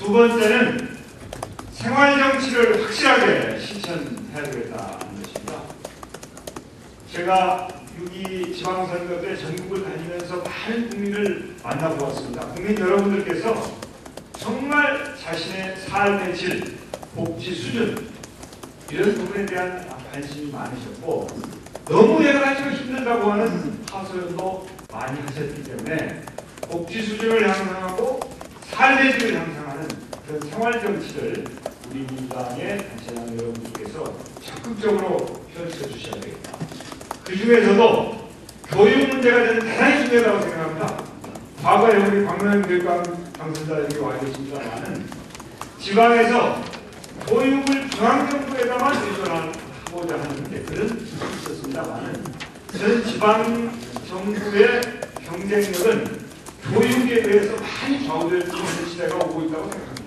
두 번째는 생활 정치를 확실하게 실천해야 되겠다는 것입니다. 제가 6.2 지방선거 때 전국을 다니면서 많은 국민을 만나보았습니다. 국민 여러분들께서 정말 자신의 삶의 질, 복지 수준 이런 부분에 대한 관심이 많으셨고 너무 가지가 힘들다고 하는 하소연도 많이 하셨기 때문에 복지 수준을 향상하고 삶의 질을 향상하는 그런 생활 정치를 우리 민주당의 단체장 여러분들께서 적극적으로 펼쳐 주셔야 되겠다. 그 중에서도 교육 문제가 저는 대단히 중요하다고 생각합니다. 과거에 우리 박명현 교육감 당선자 여기 와 계십니다만은 지방에서 교육을 중앙정부에다만 의존하고자 하는 기술이 있었습니다만은 저는 지방 정부의 경쟁력은 교육에 대해서 많이 좌우되는 시대가 오고 있다고 생각합니다.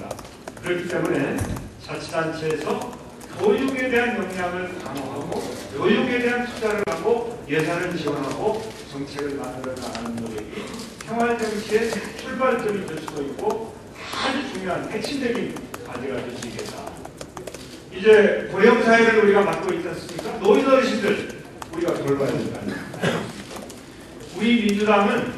그렇기 때문에 자치단체에서 교육에 대한 역량을 강화하고 교육에 대한 투자를 하고 예산을 지원하고 정책을 만들어 나가는 노력이 생활정치의 출발점이 될 수도 있고 아주 중요한 핵심적인 과제가 될 수 있겠다. 이제 고령사회를 우리가 맡고 있지 않습니까? 노인 어르신들 우리가 돌봐야 된다. 우리 민주당은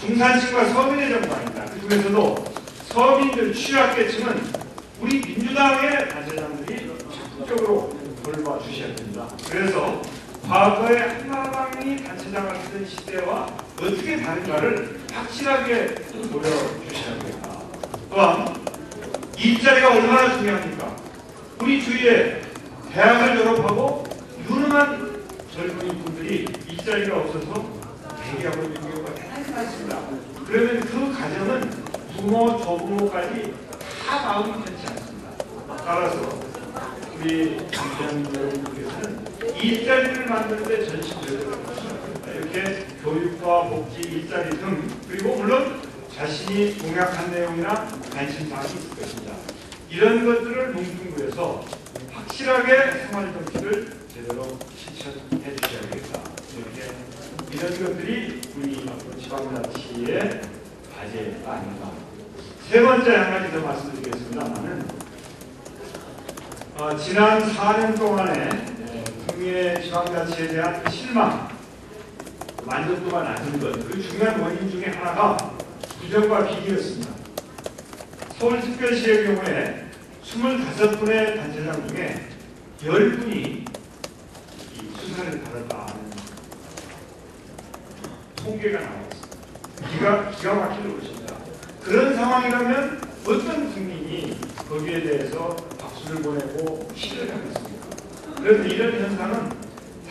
중산층과 서민의 정당입니다. 그 중에서도 서민들 취약계층은 우리 민주당의 단체장들이 적극적으로 돌봐주셔야 됩니다. 그래서 과거의 한마당이 단체장을 하던 시대와 어떻게 다른가를 확실하게 보여주셔야 됩니다. 또한 일자리가 얼마나 중요합니까? 우리 주위에 대학을 졸업하고 유능한 젊은이 분들이 일자리가 없어서 대기하고 있는 경우가 대단히 많습니다. 그러면 그 가정은 부모, 조부모까지 다 마음이 편치 않습니다. 따라서 우리 장대한 여러분들께서는 일자리를 만드는 데 전심전력을 하셔야 됩니다. 이렇게 교육과 복지, 일자리 등 그리고 물론 자신이 공약한 내용이나 관심사항이 있을 것입니다. 이런 것들을 뭉뚱그려서 확실하게 생활 정치를 제대로 실천해 주셔야 되겠다. 이렇게 이런 것들이 우리 지방자치의 과제가 아닌가. 세 번째 한 가지 더 말씀드리겠습니다만은 어, 지난 4년 동안에 에, 국민의 지방자치에 대한 실망, 만족도가 낮은 것, 그 중요한 원인 중에 하나가 부정과 비리였습니다. 서울특별시의 경우에 25분의 단체장 중에 10분이 수사를 받았다는 통계가 나왔습니다. 기가, 기가 막힐 것입니다. 그런 상황이라면 어떤 국민이 거기에 대해서 박수를 보내고 시를 하겠습니까? 그런데 이런 현상은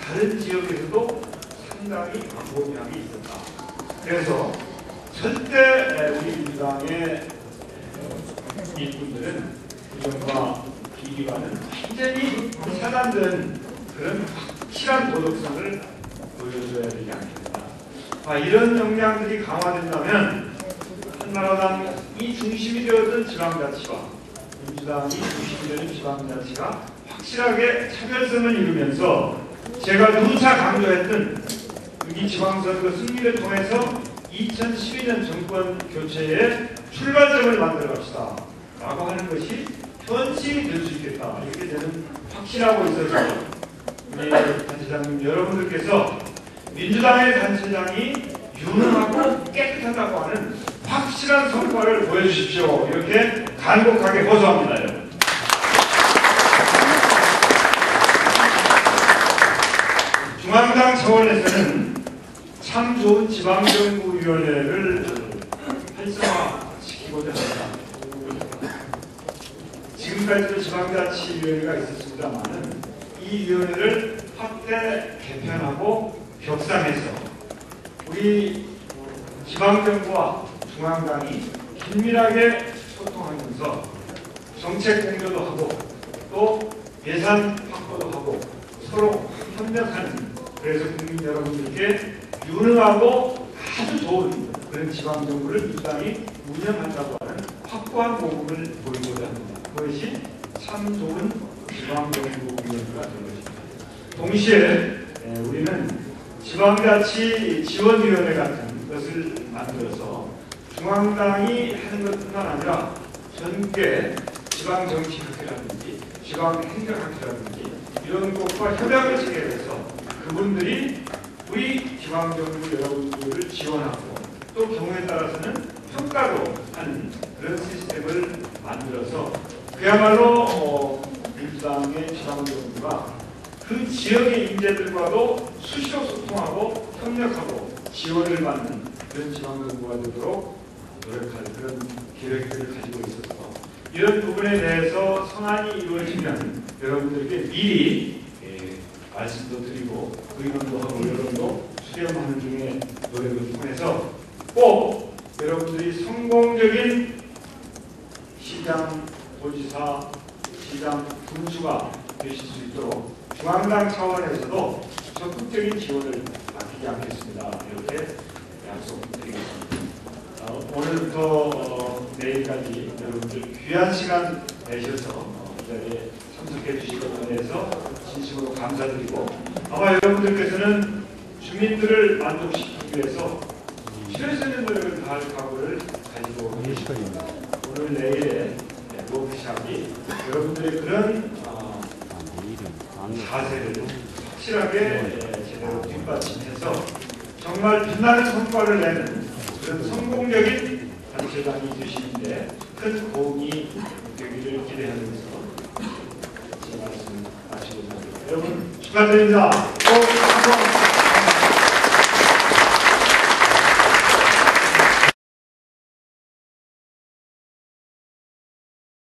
다른 지역에서도 상당히 광범위하게 있었다. 그래서 절대 우리 민주당의 일꾼들은 부정과 비리와는 완전히 차단된 그런 확실한 도덕성을 보여줘야 되지 않겠다. 아, 이런 역량들이 강화된다면 한나라당이 중심이 되었던 지방자치와 민주당이 중심이 되는 지방자치가 확실하게 차별성을 이루면서 제가 누차 강조했던 이 지방선거 승리를 통해서 2012년 정권 교체의 출발점을 만들어 갑시다. 라고 하는 것이 현실이 될 수 있겠다. 이렇게 저는 확신하고 있어서 우리 단체장님 여러분들께서 민주당의 단체장이 유능하고 깨끗하다고 하는 확실한 성과를 보여주십시오. 이렇게 간곡하게 호소합니다. 중앙당 차원에서는 참 좋은 지방정부위원회를 활성화시키고자 합니다. 지금까지도 지방자치위원회가 있었습니다만은 이 위원회를 확대 개편하고 격상해서 우리 지방정부와 중앙당이 긴밀하게 소통하면서 정책 공조도 하고 또 예산 확보도 하고 서로 협력하는 그래서 국민 여러분들께 유능하고 아주 좋은 그런 지방정부를 민주당이 운영한다고 하는 확고한 모금을 보이고자 합니다. 그것이 참 좋은 지방정부위원회가 될 것입니다. 동시에 에, 우리는 지방자치 지원위원회 같은 것을 만들어서 중앙당이 하는 것뿐만 아니라 전국의 지방 정치 학회라든지 지방 행정 학회라든지 이런 곳과 협약을 체결해서 그분들이 우리 지방 정부 여러분들을 지원하고 또 경우에 따라서는 평가도 하는 그런 시스템을 만들어서 그야말로 어, 민주당의 지방 정부가 그 지역의 인재들과도 수시로 소통하고 협력하고 지원을 받는 그런 지방 정부가 되도록 노력할 그런 계획들을 가지고 있어서 이런 부분에 대해서 성안이 이루어지면 여러분들께 미리 예, 말씀도 드리고 의논도 하고 여론도 수렴하는 중에 노력을 통해서 꼭 여러분들이 성공적인 시장, 도지사, 시장 군수가 되실 수 있도록 중앙당 차원에서도 적극적인 지원을 아끼지 않겠습니다. 이렇게 약속드리겠습니다. 어, 오늘부터 어, 내일까지 여러분들 귀한 시간 내셔서 어, 이 자리에 참석해 주신 것에 대해서 진심으로 감사드리고 아마 여러분들께서는 주민들을 만족시키기 위해서 실효 있는 노력을 다할 각오를 가지고 계십니다. 오늘 내일의 워크샵이 여러분들의 그런 어, 자세를 확실하게 예, 제대로 뒷받침해서 정말 빛나는 성과를 내는 그런 성공적인 단체장이 되시는데 큰 도움이 되기를 기대하면서 제 말씀 마치고자 합니다. 여러분 축하드립니다. 또